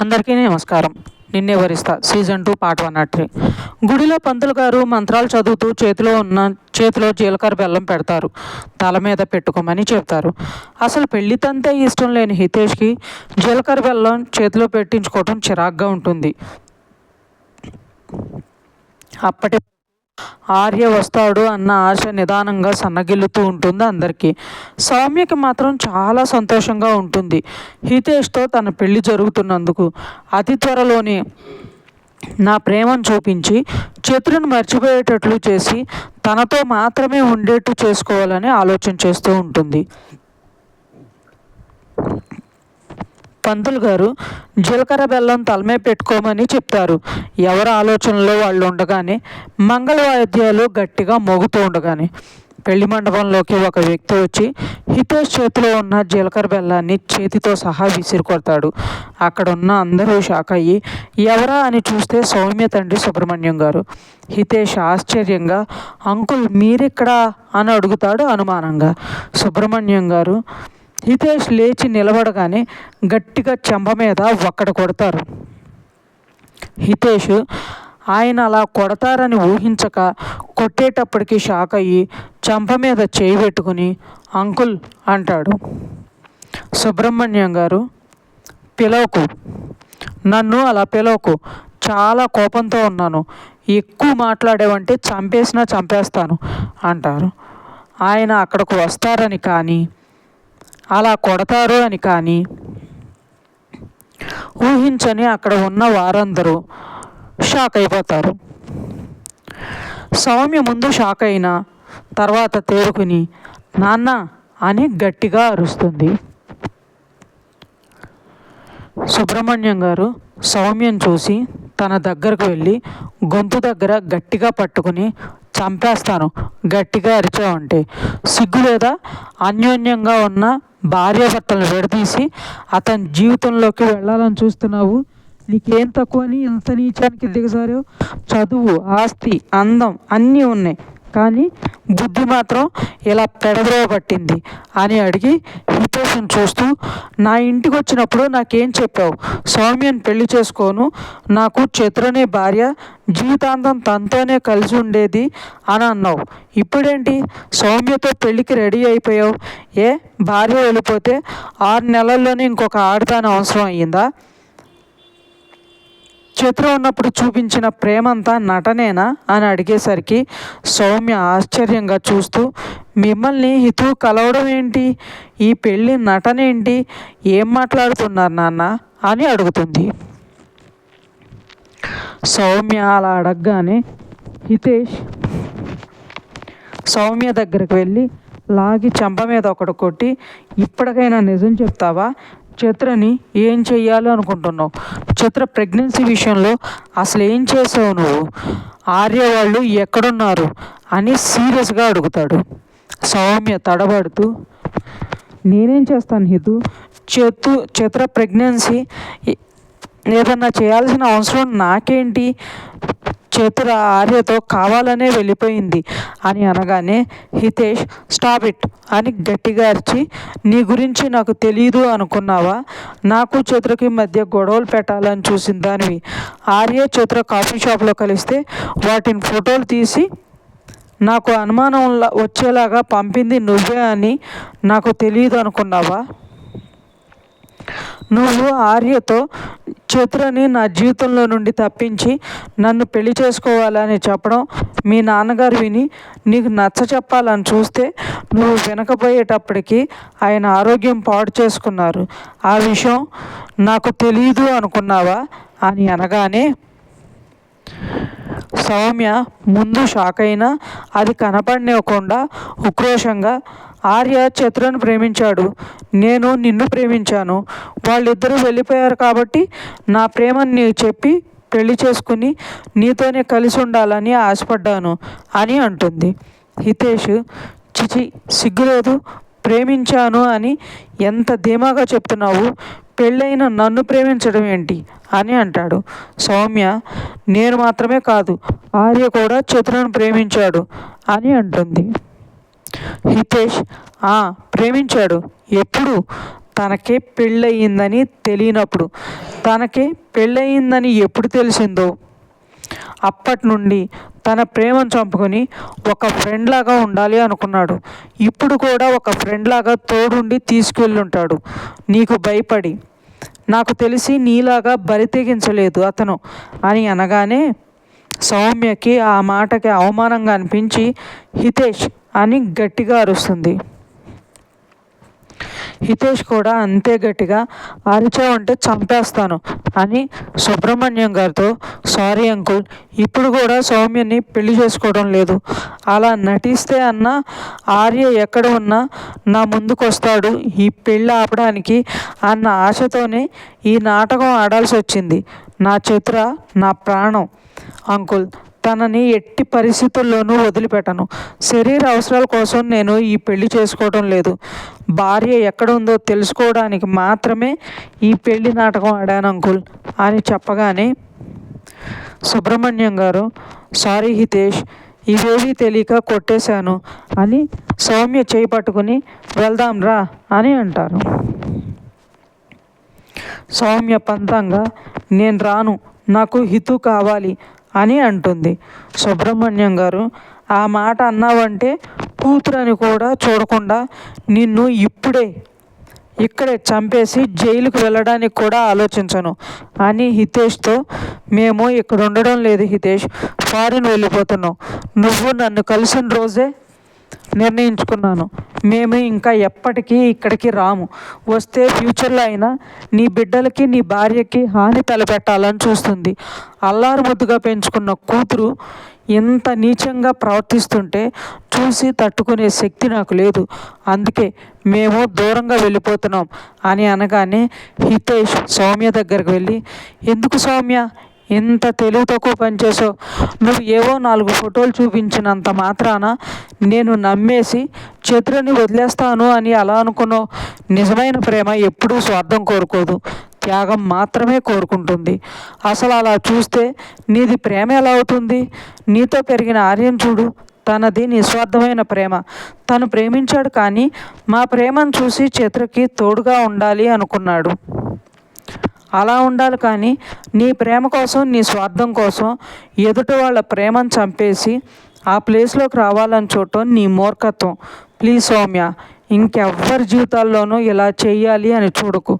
అందరికీ నమస్కారం. నిన్నే వరిస్తా సీజన్ టూ పార్ట్ వన్ అట్రీ గుడిలో పంతులు గారు మంత్రాలు చదువుతూ చేతిలో ఉన్న చేతిలో జీలకర్ర బెల్లం పెడతారు. తల మీద పెట్టుకోమని చెప్తారు. అసలు పెళ్ళి తంతే ఇష్టం లేని హితేష్కి జీలకర్ర బెల్లం చేతిలో పెట్టించుకోవటం చిరాగ్గా ఉంటుంది. అప్పటి ఆర్య వస్తాడు అన్న ఆశ నిదానంగా సన్నగిల్లుతూ ఉంటుంది అందరికీ. సౌమ్యకి మాత్రం చాలా సంతోషంగా ఉంటుంది. హితేష్తో తన పెళ్ళి జరుగుతున్నందుకు. అతి త్వరలోనే నా ప్రేమను చూపించి చతురుని మర్చిపోయేటట్లు చేసి తనతో మాత్రమే ఉండేట్టు చేసుకోవాలని ఆలోచన చేస్తూ ఉంటుంది. పంతులు గారు జీలకర్ర బెల్లం తలమే పెట్టుకోమని చెప్తారు. ఎవరి ఆలోచనలో వాళ్ళు ఉండగానే మంగళ వాయిద్యాలు గట్టిగా మోగుతూ ఉండగానే పెళ్ళి మండపంలోకి ఒక వ్యక్తి వచ్చి హితేష్ చేతిలో ఉన్న జీలకర్ర బెల్లాన్ని చేతితో సహా విసిరి కొడతాడు. అక్కడ ఉన్న అందరూ షాక్ అయ్యి ఎవరా అని చూస్తే సౌమ్య తండ్రి సుబ్రహ్మణ్యం గారు. హితేష్ ఆశ్చర్యంగా అంకుల్ మీరిక్కడా? అని అడుగుతాడు అనుమానంగా. సుబ్రహ్మణ్యం గారు హితేష్ లేచి నిలబడగానే గట్టిగా చెంప మీద ఒక్కడ కొడతారు. హితేష్ ఆయన అలా కొడతారని ఊహించక కొట్టేటప్పటికి షాక్ అయ్యి చెంప మీద చేయి పెట్టుకుని అంకుల్ అంటాడు. సుబ్రహ్మణ్యం గారు పిలవకు. నన్ను అలా పిలవకు. చాలా కోపంతో ఉన్నాను. ఎక్కువ మాట్లాడేవంటే చంపేసినా చంపేస్తాను అంటారు. ఆయన అక్కడకు వస్తారని కానీ అలా కొడతారు అని కానీ ఊహించని అక్కడ ఉన్న వారందరూ షాక్ అయిపోతారు. సౌమ్య ముందు షాక్ అయిన తర్వాత తేరుకుని నాన్న అని గట్టిగా అరుస్తుంది. సుబ్రహ్మణ్యం గారు సౌమ్యం చూసి తన దగ్గరకు వెళ్ళి గొంతు దగ్గర గట్టిగా పట్టుకుని చంపేస్తాను. గట్టిగా అరిచావంటే. సిగ్గు లేదా? అన్యోన్యంగా ఉన్న భార్యాభర్తలను విడదీసి అతని జీవితంలోకి వెళ్ళాలని చూస్తున్నావు. నీకేం తక్కువని ఇంత నీచానికి దిగజారు చదువు ఆస్తి అందం అన్నీ ఉన్నాయి. కానీ బుద్ధి మాత్రం ఇలా పెడద్రోవ పట్టింది అని అడిగి హితేష్ని చూస్తూ నా ఇంటికి వచ్చినప్పుడు నాకేం చెప్పావు? సౌమ్యను పెళ్ళి చేసుకోను. నాకు చిత్రనే భార్య జీవితాంతం తనతోనే కలిసి ఉండేది అని అన్నావు. ఇప్పుడేంటి? సౌమ్యతో పెళ్ళికి రెడీ అయిపోయావు. ఏ? భార్య వెళ్ళిపోతే ఆరు నెలల్లోనే ఇంకొక ఆడదాని అవసరం అయ్యిందా? చేతిలో ఉన్నప్పుడు చూపించిన ప్రేమంతా నటనేనా? అని అడిగేసరికి సౌమ్య ఆశ్చర్యంగా చూస్తూ మిమ్మల్ని హితు కలవడం ఏంటి? ఈ పెళ్ళి నటనేంటి? ఏం మాట్లాడుతున్నారు నాన్న అని అడుగుతుంది. సౌమ్య అలా అడగగానే హితేష్ సౌమ్య దగ్గరికి వెళ్ళి లాగి చెంప మీద ఒకటి కొట్టి ఇప్పటికైనా నిజం చెప్తావా? చిత్రని ఏం చెయ్యాలి అనుకుంటున్నావు? చిత్ర ప్రెగ్నెన్సీ విషయంలో అసలు ఏం చేసావు నువ్వు? ఆర్య వాళ్ళు ఎక్కడున్నారు? అని సీరియస్గా అడుగుతాడు. సౌమ్య తడబడుతూ నేనేం చేస్తాను హితు? చేతు చిత్ర ప్రెగ్నెన్సీ ఏదన్నా చేయాల్సిన అవసరం నాకేంటి? చేతుల ఆర్యతో కావాలనే వెళ్ళిపోయింది అని అనగానే హితేష్ స్టాప్ ఇట్ అని గట్టిగా అరిచి నీ గురించి నాకు తెలియదు అనుకున్నావా? నాకు చతురకి మధ్య గొడవలు పెట్టాలని చూసిన దానివి. ఆర్య చతుర కాఫీ షాప్లో కలిస్తే వాటిని ఫోటోలు తీసి నాకు అనుమానం వచ్చేలాగా పంపింది నువ్వే అని నాకు తెలియదు అనుకున్నావా? నువ్వు ఆర్యతో చతురని నా జీవితంలో నుండి తప్పించి నన్ను పెళ్ళి చేసుకోవాలని చెప్పడం మీ నాన్నగారు విని నీకు నచ్చ చెప్పాలని చూస్తే నువ్వు వినకపోయేటప్పటికి ఆయన ఆరోగ్యం పాడు చేసుకున్నారు. ఆ విషయం నాకు తెలియదు అనుకున్నావా? అని అనగానే సౌమ్య ముందు షాక్ అయినా అది కనపడనివ్వకుండా ఉక్రోషంగా ఆర్య చతురను ప్రేమించాడు. నేను నిన్ను ప్రేమించాను. వాళ్ళిద్దరూ వెళ్ళిపోయారు కాబట్టి నా ప్రేమని నీకు చెప్పి పెళ్ళి చేసుకుని నీతోనే కలిసి ఉండాలని ఆశపడ్డాను అని అంటుంది. హితేష్ చిచి సిగ్గులేదు. ప్రేమించాను అని ఎంత ధీమాగా చెప్తున్నావు? పెళ్ళైన నన్ను ప్రేమించడం ఏంటి? అని అంటాడు. సౌమ్య నేను మాత్రమే కాదు ఆర్య కూడా చతురను ప్రేమించాడు అని అంటుంది. హితేష్ ప్రేమించాడు. ఎప్పుడు? తనకే పెళ్ళయిందని తెలియనప్పుడు. తనకి పెళ్ళయిందని ఎప్పుడు తెలిసిందో? అప్పటి నుండి తన ప్రేమను చంపుకొని ఒక ఫ్రెండ్ లాగా ఉండాలి అనుకున్నాడు. ఇప్పుడు కూడా ఒక ఫ్రెండ్ లాగా తోడుండి తీసుకెళ్ళుంటాడు. నీకు భయపడి. నాకు తెలిసి నీలాగా బరితెగించలేదు అతను అని అనగానే సౌమ్యకి ఆ మాటకి అవమానంగా అనిపించి హితేష్ అని గట్టిగా అరుస్తుంది. హితేష్ కూడా అంతే గట్టిగా అరిచావంటే చంపేస్తాను అని సుబ్రహ్మణ్యం గారితో సారీ అంకుల్ ఇప్పుడు కూడా సౌమ్యని పెళ్ళి చేసుకోవడం లేదు. అలా నటిస్తే అన్న ఆర్య ఎక్కడ ఉన్నా నా ముందుకు వస్తాడు ఈ పెళ్ళి ఆపడానికి అన్న ఆశతోనే ఈ నాటకం ఆడాల్సి వచ్చింది నా చిత్ర నా ప్రాణం. అంకుల్ తనని ఎట్టి పరిస్థితుల్లోనూ వదిలిపెట్టను. శరీర అవసరాల కోసం నేను ఈ పెళ్ళి చేసుకోవడం లేదు. భార్య ఎక్కడ ఉందో తెలుసుకోవడానికి మాత్రమే ఈ పెళ్ళి నాటకం ఆడాను అంకుల్ అని చెప్పగానే సుబ్రహ్మణ్యం గారు సారీ హితేష్ ఇవేవి తెలియక కొట్టేశాను అని సౌమ్య చేయి పట్టుకుని వెళ్దాం రా అని అంటారు. సౌమ్య పంతంగా నేను రాను నాకు హితు కావాలి అని అంటుంది. సుబ్రహ్మణ్యం గారు ఆ మాట అన్నావంటే కూతురని కూడా చూడకుండా నిన్ను ఇప్పుడే ఇక్కడే చంపేసి జైలుకు వెళ్ళడానికి కూడా ఆలోచించను అని హితేష్తో మేము ఇక్కడ ఉండడం లేదు హితేష్ ఫారిన్ వెళ్ళిపోతున్నాం. నువ్వు నన్ను కలిసిన రోజే నిర్ణయించుకున్నాను. మేము ఇంకా ఎప్పటికీ ఇక్కడికి రాము. వస్తే ఫ్యూచర్లో అయినా నీ బిడ్డలకి నీ భార్యకి హాని తలపెట్టాలని చూస్తుంది. అల్లారు ముద్దుగా పెంచుకున్న కూతురు ఎంత నీచంగా ప్రవర్తిస్తుంటే చూసి తట్టుకునే శక్తి నాకు లేదు. అందుకే మేము దూరంగా వెళ్ళిపోతున్నాం అని అనగానే హితేష్ సౌమ్య దగ్గరికి వెళ్ళి ఎందుకు సౌమ్య? ఎంత తెలివి తక్కువ పనిచేసావు నువ్వు ఏవో నాలుగు ఫోటోలు చూపించినంత మాత్రాన నేను నమ్మేసి చిత్రని వదిలేస్తాను అని అలా అనుకున్నావు. నిజమైన ప్రేమ ఎప్పుడూ స్వార్థం కోరుకోదు. త్యాగం మాత్రమే కోరుకుంటుంది. అసలు అలా చూస్తే నీది ప్రేమ ఎలా అవుతుంది? నీతో పెరిగిన ఆర్యం చూడు. తనది నిస్వార్థమైన ప్రేమ. తను ప్రేమించాడు కానీ మా ప్రేమను చూసి చిత్రకి తోడుగా ఉండాలి అనుకున్నాడు. అలా ఉండాలి కానీ నీ ప్రేమ కోసం నీ స్వార్థం కోసం ఎదుటి వాళ్ళ ప్రేమను చంపేసి ఆ ప్లేస్లోకి రావాలని చూడటం నీ మూర్ఖత్వం. ప్లీజ్ సౌమ్య ఇంకెవ్వరి జీవితాల్లోనూ ఇలా చేయాలి అని చూడకు.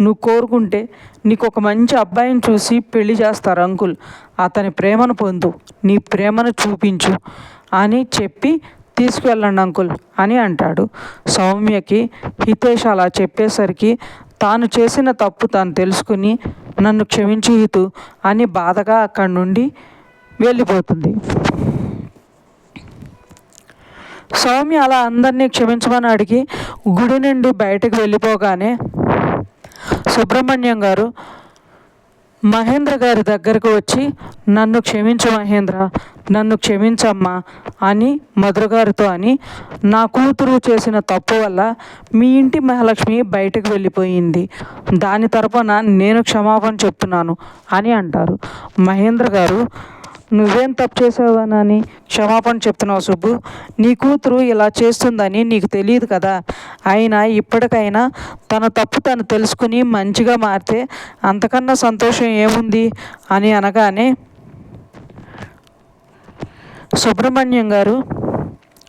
నువ్వు కోరుకుంటే నీకు ఒక మంచి అబ్బాయిని చూసి పెళ్ళి చేస్తారు అంకుల్. అతని ప్రేమను పొందు నీ ప్రేమను చూపించు అని చెప్పి తీసుకువెళ్ళండి అంకుల్ అని అంటాడు. సౌమ్యకి హితేష్ అలా చెప్పేసరికి తాను చేసిన తప్పు తాను తెలుసుకుని నన్ను క్షమించుతూ అని బాధగా అక్కడి నుండి వెళ్ళిపోతుంది. సౌమ్య అలా అందరినీ క్షమించమని అడిగి గుడి నుండి బయటకు వెళ్ళిపోగానే సుబ్రహ్మణ్యం గారు మహేంద్ర గారి దగ్గరకు వచ్చి నన్ను క్షమించు మహేంద్ర నన్ను క్షమించమ్మా అని మధురగారితో అని నా కూతురు చేసిన తప్పు వల్ల మీ ఇంటి మహాలక్ష్మి బయటకు వెళ్ళిపోయింది. దాని తరపున నేను క్షమాపణ చెప్తున్నాను అని అంటారు. మహేంద్ర గారు నువ్వేం తప్పు చేసావనని క్షమాపణ చెప్తున్నావు సుబ్బు. నీ కూతురు ఇలా చేస్తుందని నీకు తెలియదు కదా. అయినా ఇప్పటికైనా తన తప్పు తను తెలుసుకుని మంచిగా మారితే అంతకన్నా సంతోషం ఏముంది? అని అనగానే సుబ్రహ్మణ్యం గారు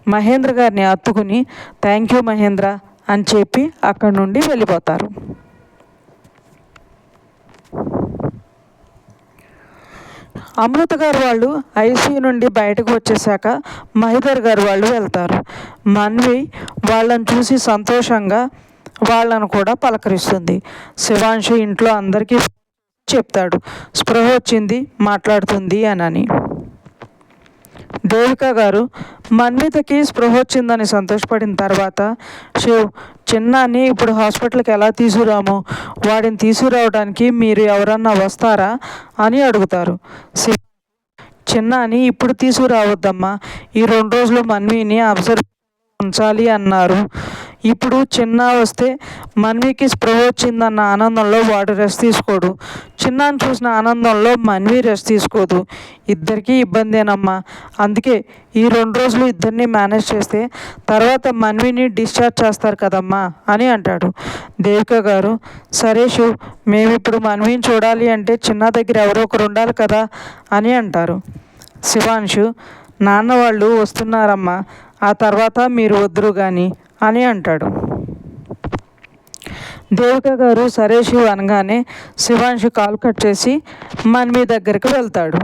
మహేంద్ర గారిని అత్తుకుని థ్యాంక్ యూ మహేంద్ర అని చెప్పి అక్కడి నుండి వెళ్ళిపోతారు. అమృత గారు వాళ్ళు ఐసీయూ నుండి బయటకు వచ్చేసాక మహిధర్ గారు వాళ్ళు వెళ్తారు. మన్వి వాళ్ళని చూసి సంతోషంగా వాళ్ళను కూడా పలకరిస్తుంది. శివాంశు ఇంట్లో అందరికీ చెప్తాడు. స్పృహ వచ్చింది మాట్లాడుతుంది అని దేవిక గారు మన్వితకి స్పృహ వచ్చిందని సంతోషపడిన తర్వాత శివ్ చిన్నాన్ని ఇప్పుడు హాస్పిటల్కి ఎలా తీసుకురాము? వాడిని తీసుకురావడానికి మీరు ఎవరన్నా వస్తారా? అని అడుగుతారు. శివ చిన్నాని ఇప్పుడు తీసుకురావద్దమ్మా. ఈ రెండు రోజులు మన్విని అబ్జర్వ్ ఉంచాలి అన్నారు. ఇప్పుడు చిన్న వస్తే మన్వికి స్పృహ వచ్చిందన్న ఆనందంలో వాడు రెస్ట్ తీసుకోడు. చిన్నాను చూసిన ఆనందంలో మన్వి రెస్ట్ తీసుకోదు. ఇద్దరికీ ఇబ్బందేనమ్మా. అందుకే ఈ రెండు రోజులు ఇద్దరిని మేనేజ్ చేస్తే తర్వాత మన్విని డిశ్చార్జ్ చేస్తారు కదమ్మా అని అంటాడు. దేవిక గారు సరే శివ్ మేము ఇప్పుడు మన్విని చూడాలి అంటే చిన్న దగ్గర ఎవరో ఒకరు ఉండాలి కదా అని అంటారు. శివాంశు నాన్న వాళ్ళు వస్తున్నారమ్మా. ఆ తర్వాత మీరు వద్దురు కానీ అని అంటాడు. దేవిక గారు సరే శివ అనగానే శివాంశు కాల్ కట్ చేసి మన్వి దగ్గరికి వెళ్తాడు.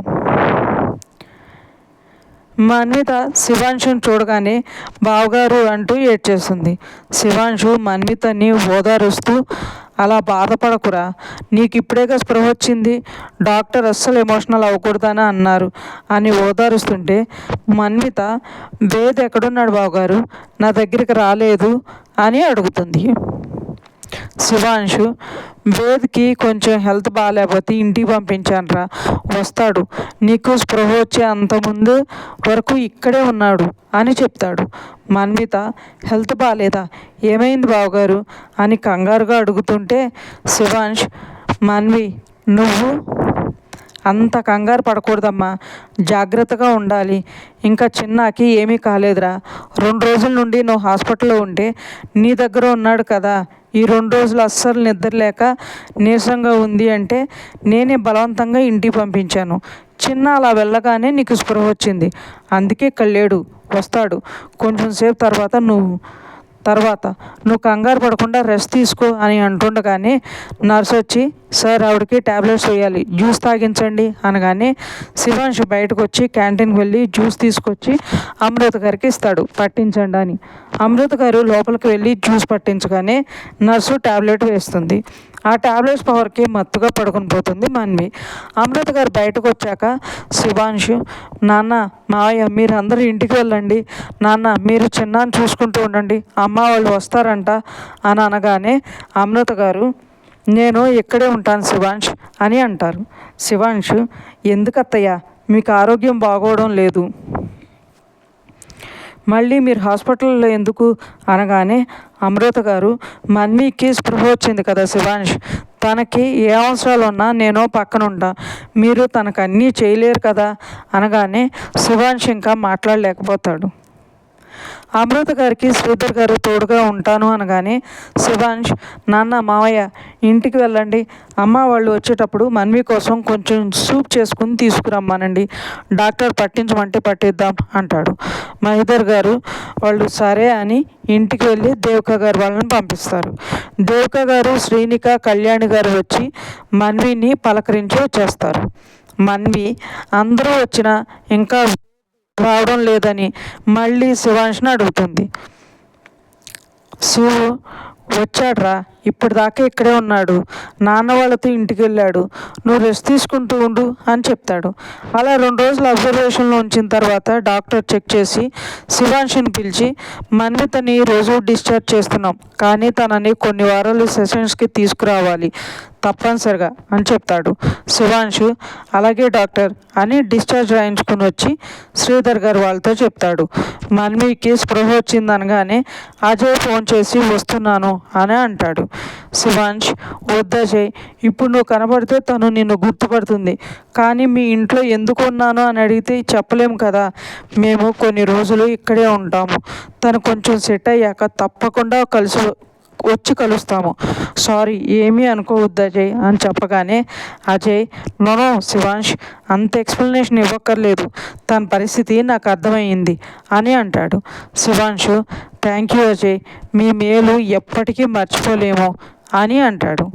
మన్విత శివాంశుని చూడగానే బావగారు అంటూ ఏడ్చేస్తుంది. శివాంశు మన్వితని ఓదారుస్తూ అలా బాధపడకురా. నీకు ఇప్పుడేగా స్పృహ వచ్చింది? డాక్టర్ అస్సలు ఎమోషనల్ అవ్వకూడదని అన్నారు. అని ఓదారుస్తుంటే మన్విత వేద్ ఎక్కడున్నాడు బావగారు? నా దగ్గరికి రాలేదు అని అడుగుతుంది. శివాంశు వేద్కి కొంచెం హెల్త్ బాగాలేకపోతే ఇంటికి పంపించానురా వస్తాడు. నీకు స్పృహ వచ్చే అంతముందు వరకు ఇక్కడే ఉన్నాడు అని చెప్తాడు. మన్విత హెల్త్ బాగాలేదా? ఏమైంది బావగారు? అని కంగారుగా అడుగుతుంటే శివాంశ్ మన్వి నువ్వు? అంత కంగారు పడకూడదమ్మా. జాగ్రత్తగా ఉండాలి. ఇంకా చిన్నకి ఏమీ కాలేదురా. రెండు రోజుల నుండి నువ్వు హాస్పిటల్లో ఉంటే నీ దగ్గర ఉన్నాడు కదా. ఈ రెండు రోజులు అస్సలు నిద్రలేక నీరసంగా ఉంది అంటే నేనే బలవంతంగా ఇంటికి పంపించాను. చిన్న అలా వెళ్ళగానే నీకు స్పృహ వచ్చింది. అందుకే కళ్ళేడు వస్తాడు. కొంచెం సేపు తర్వాత నువ్వు తర్వాత నువ్వు కంగారు పడకుండా రెస్ట్ తీసుకో అని అంటుండగానే నర్స్ వచ్చి సార్ ఆవిడకి ట్యాబ్లెట్స్ వేయాలి జ్యూస్ తాగించండి అనగానే శివాంష్ బయటకు వచ్చి క్యాంటీన్కి వెళ్ళి జ్యూస్ తీసుకొచ్చి అమృత గారికి ఇస్తాడు పట్టించండి అని. అమృత గారు లోపలికి వెళ్ళి జ్యూస్ పట్టించగానే నర్సు ట్యాబ్లెట్ వేస్తుంది. ఆ ట్యాబ్లెట్స్ పవర్కి మత్తుగా పడుకుని పోతుంది మన్వి అమృత గారు బయటకు వచ్చాక శివాంశు నాన్న మావయ్య మీరు అందరూ ఇంటికి వెళ్ళండి. నాన్న మీరు చిన్నాన్ని చూసుకుంటూ ఉండండి. అమ్మ వాళ్ళు వస్తారంట అని అనగానే అమృత గారు నేను ఇక్కడే ఉంటాను శివాంష్ అని అంటారు. శివాంశు ఎందుకు అత్తయ్య మీకు ఆరోగ్యం బాగోవడం లేదు. మళ్ళీ మీరు హాస్పిటల్లో ఎందుకు? అనగానే అమృత గారు మన్మీకి స్పృహ వచ్చింది కదా శివాంష్ తనకి ఏ అవసరాలు ఉన్నా నేను పక్కన ఉంటా మీరు తనకు అన్నీ చేయలేరు కదా? అనగానే శివాంష్ ఇంకా మాట్లాడలేకపోతాడు. అమృత గారికి శ్రీధర్ గారు తోడుగా ఉంటాను అనగానే శివాంష్ నాన్న మావయ్య ఇంటికి వెళ్ళండి. అమ్మ వాళ్ళు వచ్చేటప్పుడు మన్వి కోసం కొంచెం సూప్ చేసుకుని తీసుకురమ్మానండి. డాక్టర్ పట్టించమంటే పట్టిద్దాం అంటాడు. మహిదర్ గారు వాళ్ళు సరే అని ఇంటికి వెళ్ళి దేవక గారు వాళ్ళని పంపిస్తారు. దేవక గారు శ్రీనిక కళ్యాణి గారు వచ్చి మన్విని పలకరించి వచ్చేస్తారు. మన్వి అందరూ వచ్చినా ఇంకా రావడం లేదని మళ్ళీ శివాంష్ని అడుగుతుంది. సు వచ్చాడ్రా? ఇప్పటిదాకా ఇక్కడే ఉన్నాడు. నాన్న వాళ్ళతో ఇంటికి వెళ్ళాడు నువ్వు రెస్ట్ తీసుకుంటూ ఉండు అని చెప్తాడు. అలా రెండు రోజులు అబ్జర్వేషన్లో ఉంచిన తర్వాత డాక్టర్ చెక్ చేసి శివాంశిని పిలిచి మన్వితని రోజు డిశ్చార్జ్ చేస్తున్నాం. కానీ తనని కొన్ని వారాలు సెషన్స్కి తీసుకురావాలి తప్పనిసరిగా అని చెప్తాడు. శివాంశు అలాగే డాక్టర్ అని డిశ్చార్జ్ రాయించుకుని వచ్చి శ్రీధర్ గారు వాళ్ళతో చెప్తాడు. మన్మీకి స్పృహ వచ్చిందనగానే అజయ్ ఫోన్ చేసి వస్తున్నాను అని అంటాడు. శివాంశ్ వద్దజయ్ ఇప్పుడు నువ్వు కనబడితే తను నిన్ను గుర్తుపడుతుంది. కానీ మీ ఇంట్లో ఎందుకు ఉన్నాను అని అడిగితే చెప్పలేము కదా. మేము కొన్ని రోజులు ఇక్కడే ఉంటాము. తను కొంచెం సెట్ అయ్యాక తప్పకుండా కలిసి వచ్చి కలుస్తాము. సారీ ఏమీ అనుకోవద్దు అజయ్ అని చెప్పగానే అజయ్ నోనో శివాంష్ అంత ఎక్స్ప్లెనేషన్ ఇవ్వక్కర్లేదు. తన పరిస్థితి నాకు అర్థమైంది అని అంటాడు. శివాంషు థ్యాంక్ యూ అజయ్ మీ మేలు ఎప్పటికీ మర్చిపోలేము అని అంటాడు.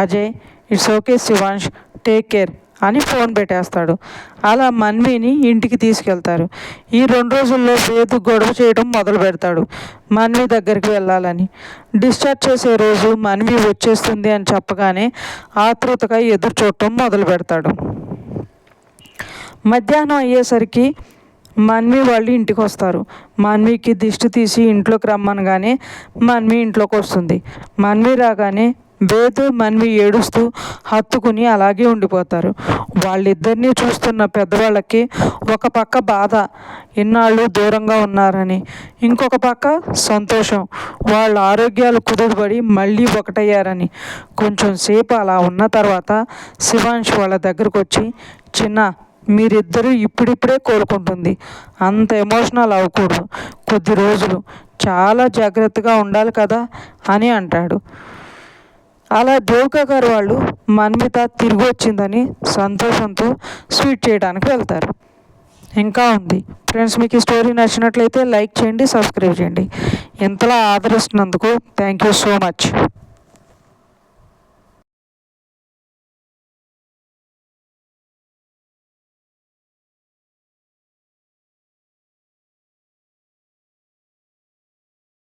Ajay it's okay Shivansh take care అని ఫోన్ పెట్టేస్తాడు. అలా మన్విని ఇంటికి తీసుకెళ్తారు. ఈ రెండు రోజుల్లో వేదు గొడవ చేయడం మొదలు పెడతాడు మన్వి దగ్గరికి వెళ్ళాలని. డిశ్చార్జ్ చేసే రోజు మన్వి వచ్చేస్తుంది అని చెప్పగానే ఆతృతగా ఎదురు చూడటం మొదలు పెడతాడు. మధ్యాహ్నం అయ్యేసరికి మన్వి వాళ్ళు ఇంటికి వస్తారు. మన్వికి దిష్టి తీసి ఇంట్లోకి రమ్మనగానే మన్వి ఇంట్లోకి వస్తుంది. మన్వి రాగానే వేదు మన్వి ఏడుస్తూ హత్తుకుని అలాగే ఉండిపోతారు. వాళ్ళిద్దరినీ చూస్తున్న పెద్దవాళ్ళకి ఒక పక్క బాధ ఇన్నాళ్ళు దూరంగా ఉన్నారని. ఇంకొక పక్క సంతోషం. వాళ్ళ ఆరోగ్యాలు కుదురుబడి మళ్ళీ ఒకటయ్యారని. కొంచెం సేపు అలా ఉన్న తర్వాత శివాంష్ వాళ్ళ దగ్గరకు వచ్చి చిన్న మీరిద్దరూ ఇప్పుడిప్పుడే కోలుకుంటుంది. అంత ఎమోషనల్ అవ్వకూడదు. కొద్ది రోజులు. చాలా జాగ్రత్తగా ఉండాలి కదా? అని అంటాడు. అలా దేవిక గారు వాళ్ళు మన్మిత తిరిగి వచ్చిందని సంతోషంతో స్వీట్ చేయడానికి వెళ్తారు. ఇంకా ఉంది. ఫ్రెండ్స్ మీకు ఈ స్టోరీ నచ్చినట్లయితే లైక్ చేయండి సబ్స్క్రైబ్ చేయండి. ఇంతలా ఆదరిస్తున్నందుకు థ్యాంక్ యూ సో మచ్.